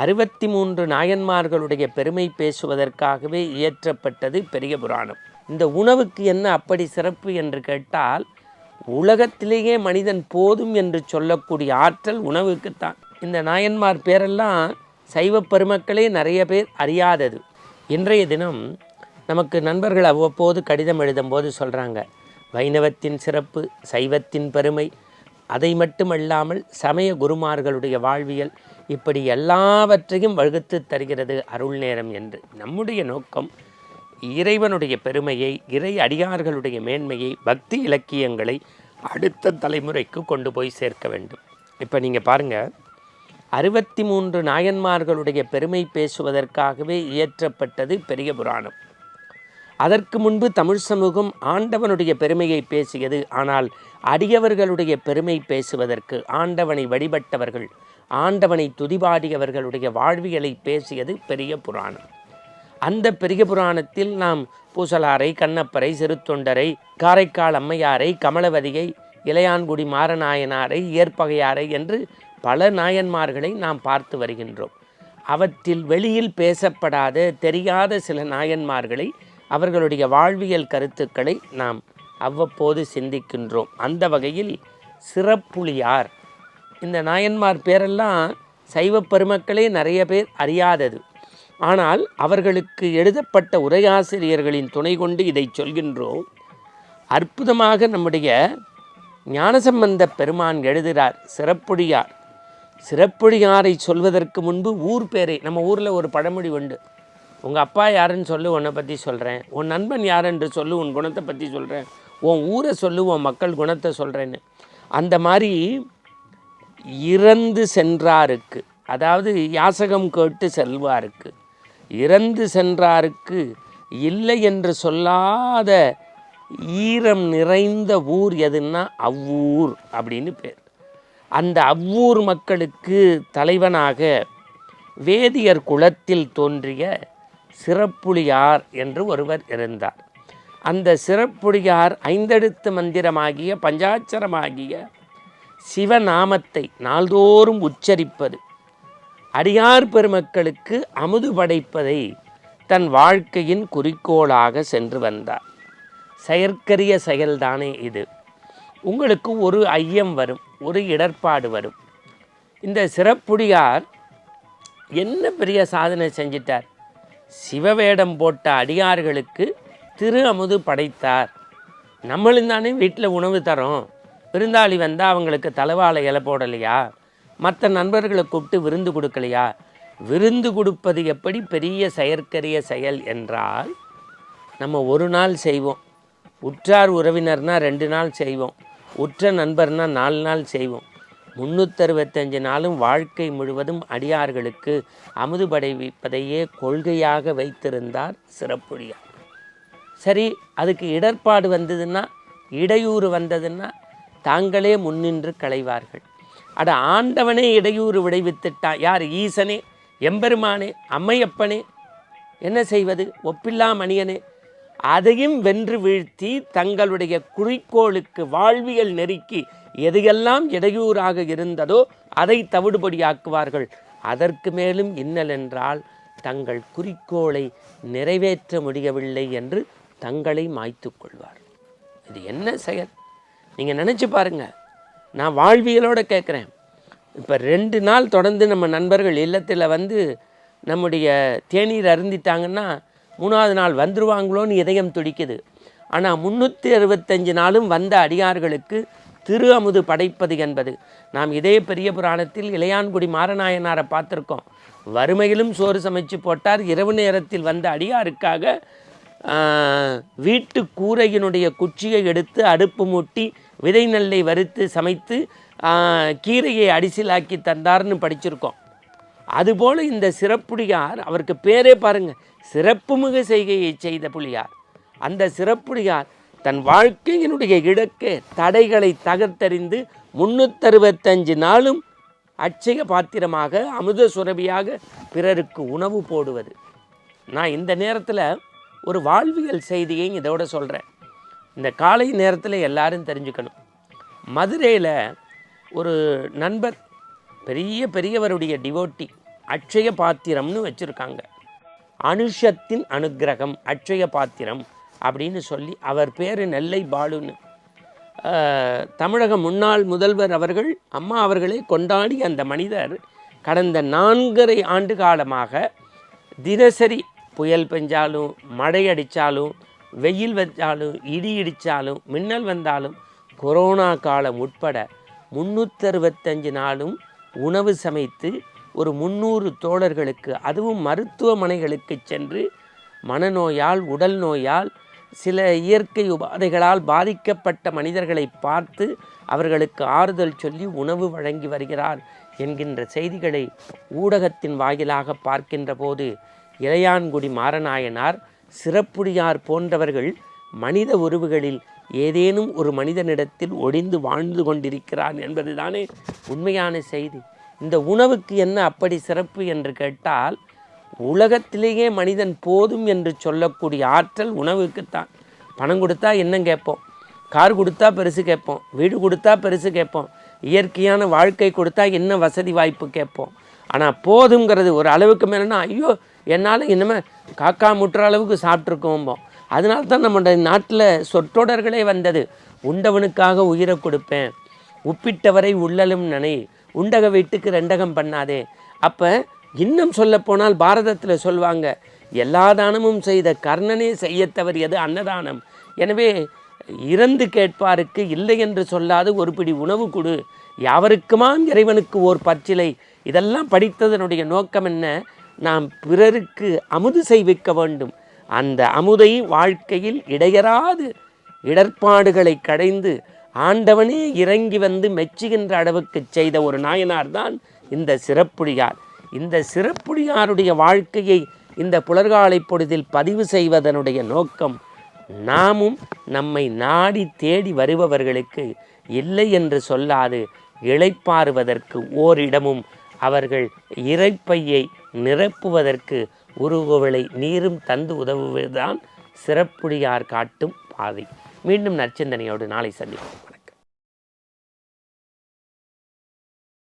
அறுபத்தி மூன்று நாயன்மார்களுடைய பெருமை பேசுவதற்காகவே இயற்றப்பட்டது பெரிய புராணம். இந்த உணவுக்கு என்ன அப்படி சிறப்பு என்று கேட்டால் உலகத்திலேயே மனிதன் போதும் என்று சொல்லக்கூடிய ஆற்றல் உணவுக்குத்தான். இந்த நாயன்மார் பேரெல்லாம் சைவ பெருமக்களே நிறைய பேர் அறியாதது. இன்றைய தினம் நமக்கு நண்பர்கள் அவ்வப்போது கடிதம் எழுதும்போது சொல்கிறாங்க வைணவத்தின் சிறப்பு சைவத்தின் பெருமை அதை மட்டுமல்லாமல் சமய குருமார்களுடைய வாழ்வியல் இப்படி எல்லாவற்றையும் வகுத்து தருகிறது அருள் நேரம் என்று. நம்முடைய நோக்கம் இறைவனுடைய பெருமையை இறை அடியார்களுடைய மேன்மையை பக்தி இலக்கியங்களை அடுத்த தலைமுறைக்கு கொண்டு போய் சேர்க்க வேண்டும். இப்போ நீங்கள் பாருங்கள் அறுபத்தி மூன்று நாயன்மார்களுடைய பெருமை பேசுவதற்காகவே இயற்றப்பட்டது பெரிய புராணம். அதற்கு முன்பு தமிழ் சமூகம் ஆண்டவனுடைய பெருமையை பேசியது. ஆனால் அடியவர்களுடைய பெருமை பேசுவதற்கு ஆண்டவனை வழிபட்டவர்கள் ஆண்டவனை துதிபாடியவர்களுடைய வாழ்வியலை பேசியது பெரிய புராணம். அந்த பெரிய புராணத்தில் நாம் பூசலாரை கண்ணப்பரை சிறுத்தொண்டரை காரைக்கால் அம்மையாரை கமலவதியை இளையான்குடி மாரநாயனாரை ஏற்பகையாரை என்று பல நாயன்மார்களை நாம் பார்த்து வருகின்றோம். அவற்றில் வெளியில் பேசப்படாத தெரியாத சில நாயன்மார்களை அவர்களுடைய வாழ்வியல் கருத்துக்களை நாம் அவ்வப்போது சிந்திக்கின்றோம். அந்த வகையில் சிறப்புளியார் இந்த நாயன்மார் பேரெல்லாம் சைவ பெருமக்களே நிறைய பேர் அறியாதது. ஆனால் அவர்களுக்கு எழுதப்பட்ட உரையாசிரியர்களின் துணை கொண்டு இதை சொல்கின்றோம். அற்புதமாக நம்முடைய ஞானசம்பந்த பெருமான் எழுதுகிறார் சிறப்புடியார் சிறப்புடியாரை சொல்வதற்கு முன்பு ஊர் பேரை நம்ம ஊரில் ஒரு பழமொழி உண்டு. உங்கள் அப்பா யாருன்னு சொல்லு உன்னை பற்றி சொல்கிறேன் உன் நண்பன் யாருன்னு சொல்லு உன் குணத்தை பற்றி சொல்கிறேன் உன் ஊரை சொல்லு உன் மக்கள் குணத்தை சொல்கிறேன்னு அந்த மாதிரி இறந்து சென்றாருக்கு. அதாவது யாசகம் கேட்டு செல்வாருக்கு. இறந்து சென்றாருக்கு. இல்லை என்று சொல்லாத ஈரம் நிறைந்த ஊர் எதுன்னா அவ்வூர் அப்படின்னு பேர். அந்த அவ்வூர் மக்களுக்கு தலைவனாக வேதியர் குலத்தில் தோன்றிய சிறப்புலியார் என்று ஒருவர் இருந்தார். அந்த சிறப்புலியார் ஐந்தெழுத்து மந்திரமாகிய பஞ்சாட்சரமாகிய சிவநாமத்தை நாள்தோறும் உச்சரிப்பது அடியார் பெருமக்களுக்கு அமுது படைப்பதை தன் வாழ்க்கையின் குறிக்கோளாக சென்று வந்தார். செயற்கரிய செயல்தானே இது. உங்களுக்கு ஒரு ஐயம் வரும் ஒரு இடர்பாடு வரும். இந்த சிறப்புடியார் என்ன பெரிய சாதனை செஞ்சிட்டார்? சிவவேடம் போட்ட அடியார்களுக்கு திரு அமுது படைத்தார். நம்மளும் தானே வீட்டில் உணவு தரோம். விருந்தாளி வந்தால் அவங்களுக்கு தலைவாழை இலை போடலையா? மற்ற நண்பர்களை கூப்பிட்டு விருந்து கொடுக்கலையா? விருந்து கொடுப்பது எப்படி பெரிய செயற்கரிய செயல் என்றால் நம்ம ஒரு நாள் செய்வோம். உற்றார் உறவினர்னால் ரெண்டு நாள் செய்வோம். உற்ற நண்பர்னால் நாலு நாள் செய்வோம். முன்னூற்றறுபத்தஞ்சு நாளும் வாழ்க்கை முழுவதும் அடியார்களுக்கு அமுது படைவிப்பதையே கொள்கையாக வைத்திருந்தார் சிறப்புழியார் சரி அதுக்கு இடர்பாடு வந்ததுன்னா இடையூறு வந்ததுன்னா தாங்களே முன்னின்று களைவார்கள். அட ஆண்டவனே இடையூறு விளைவித்துட்டான் யார் ஈசனே எம்பெருமானே அம்மையப்பனே என்ன செய்வது? ஒப்பில்லா மணியனே அதையும் வென்று வீழ்த்தி தங்களுடைய குறிக்கோளுக்கு வாழ்வியல் நெருக்கி எதையெல்லாம் இடையூறாக இருந்ததோ அதை தவிடுபடியாக்குவார்கள். அதற்கு மேலும் இன்னல் என்றால் தங்கள் குறிக்கோளை நிறைவேற்ற முடியவில்லை என்று தங்களை மாய்த்து கொள்வார். இது என்ன செயல்? நீங்கள் நினச்சி பாருங்கள் நான் வாழ்வியலோடு கேட்குறேன் இப்போ ரெண்டு நாள் தொடர்ந்து நம்ம நண்பர்கள் இல்லத்தில் வந்து நம்முடைய தேநீர் அருந்திட்டாங்கன்னா மூணாவது நாள் வந்துருவாங்களோன்னு இதயம் துடிக்குது. ஆனால் முந்நூற்றி அறுபத்தஞ்சு நாளும் வந்த அடியார்களுக்கு திரு அமுது படைப்பது என்பது. நாம் இதே பெரிய புராணத்தில் இளையான்குடி மாரநாயனாரை பார்த்துருக்கோம். வறுமையிலும் சோறு சமைச்சு போட்டார். இரவு நேரத்தில் வந்த அடியாருக்காக வீட்டு கூரையினுடைய குச்சியை எடுத்து அடுப்பு மூட்டி விதை நெல்லை வறுத்து சமைத்து கீரையை அடிசிலாக்கி தந்தார்னு படிச்சிருக்கோம். அதுபோல் இந்த சிறப்புடியார் அவருக்கு பேரே பாருங்க சிறப்புமிகு செய்கையை செய்த புலியார். அந்த சிறப்புடியார் தன் வாழ்க்கையினுடைய இலக்கு தடைகளை தகர்த்தறிந்து முன்னூற்றறுபத்தஞ்சு நாளும் அட்சய பாத்திரமாக அமுத சுரபியாக பிறருக்கு உணவு போடுவது. நான் இந்த நேரத்தில் ஒரு வாழ்வியல் செய்தியை இதோட சொல்கிறேன் இந்த காலை நேரத்தில் எல்லாரும் தெரிஞ்சுக்கணும். மதுரையில் ஒரு நண்பர் பெரிய பெரியவருடைய டிவோட்டி அட்சய பாத்திரம்னு வச்சுருக்காங்க. அனுஷத்தின் அனுக்கிரகம் அட்சய பாத்திரம். அப்படின்னு சொல்லி அவர் பேர் நெல்லை பாலுன்னு. தமிழக முன்னாள் முதல்வர் அவர்கள் அம்மா அவர்களே கொண்டாடி அந்த மனிதர் கடந்த நான்கரை ஆண்டு காலமாக தினசரி புயல் பெஞ்சாலும் மழை அடித்தாலும் வெயில் வச்சாலும் இடி இடித்தாலும் மின்னல் வந்தாலும் கொரோனா காலம் உட்பட முந்நூற்றறுபத்தஞ்சு நாளும் உணவு சமைத்து ஒரு முந்நூறு தோழர்களுக்கு அதுவும் மருத்துவமனைகளுக்கு சென்று மனநோயால் உடல் நோயால் சில இயற்கை உபாதைகளால் பாதிக்கப்பட்ட மனிதர்களை பார்த்து அவர்களுக்கு ஆறுதல் சொல்லி உணவு வழங்கி வருகிறார் என்கின்ற செய்திகளை ஊடகத்தின் வாயிலாக பார்க்கின்ற போது இளையான்குடி மாரநாயனார் சிறப்புடியார் போன்றவர்கள் மனித உருவுகளில் ஏதேனும் ஒரு மனிதனிடத்தில் ஒடிந்து வாழ்ந்து கொண்டிருக்கிறான் என்பதுதானே உண்மையான செய்தி. இந்த உணவுக்கு என்ன அப்படி சிறப்பு என்று கேட்டால் உலகத்திலேயே மனிதன் போதும் என்று சொல்லக்கூடிய ஆற்றல் உணவுக்குத்தான். பணம் கொடுத்தா என்ன கேட்போம். கார் கொடுத்தா பெருசு கேட்போம். வீடு கொடுத்தா பெருசு கேட்போம். இயற்கையான வாழ்க்கை கொடுத்தா என்ன வசதி வாய்ப்பு கேட்போம். ஆனால் போதுங்கிறது ஒரு அளவுக்கு மேலேனா ஐயோ என்னால் இனிமேல் காக்கா முட்டுற அளவுக்கு சாப்பிட்ருக்கோம்போம் அதனால தான் நம்முடைய நாட்டில் சொற்றொடர்களே வந்தது. உண்டவனுக்காக உயிரை கொடுப்பேன். உப்பிட்டவரை உள்ளலும் நனை. உண்டக வீட்டுக்கு ரெண்டகம் பண்ணாதே. அப்போ இன்னும் சொல்லப்போனால் பாரதத்தில் சொல்வாங்க எல்லா தானமும் செய்த கர்ணனே செய்யத் தவறியது அன்னதானம்? எனவே இறந்து கேட்பாருக்கு இல்லை என்று சொல்லாது ஒரு பிடி உணவு கொடு. யாவருக்குமாம் இறைவனுக்கு ஓர் பச்சிலை இதெல்லாம் படித்ததனுடைய நோக்கம் என்ன? நாம் பிறருக்கு அமுது செய்விக்க வேண்டும். அந்த அமுதை வாழ்க்கையில் இடையராது இடர்பாடுகளை கடைந்து ஆண்டவனே இறங்கி வந்து மெச்சுகின்ற அளவுக்கு செய்த ஒரு நாயனார் தான் இந்த சிறப்புடியார். இந்த சிறப்புடியாருடைய வாழ்க்கையை இந்த புலர்காலை பொழுதில் பதிவு செய்வதனுடைய நோக்கம் நாமும் நம்மை நாடி தேடி வருபவர்களுக்கு இல்லை என்று சொல்லாது இளைப்பாறுவதற்கு ஓரிடமும் அவர்கள் இறைப்பையை நிரப்புவதற்கு உருகுவளை நீரும் தந்து உதவுவதுதான் சிறப்புடியார் காட்டும் பாதை. மீண்டும் நற்சிந்தனையோடு நாளை சந்திப்போம்.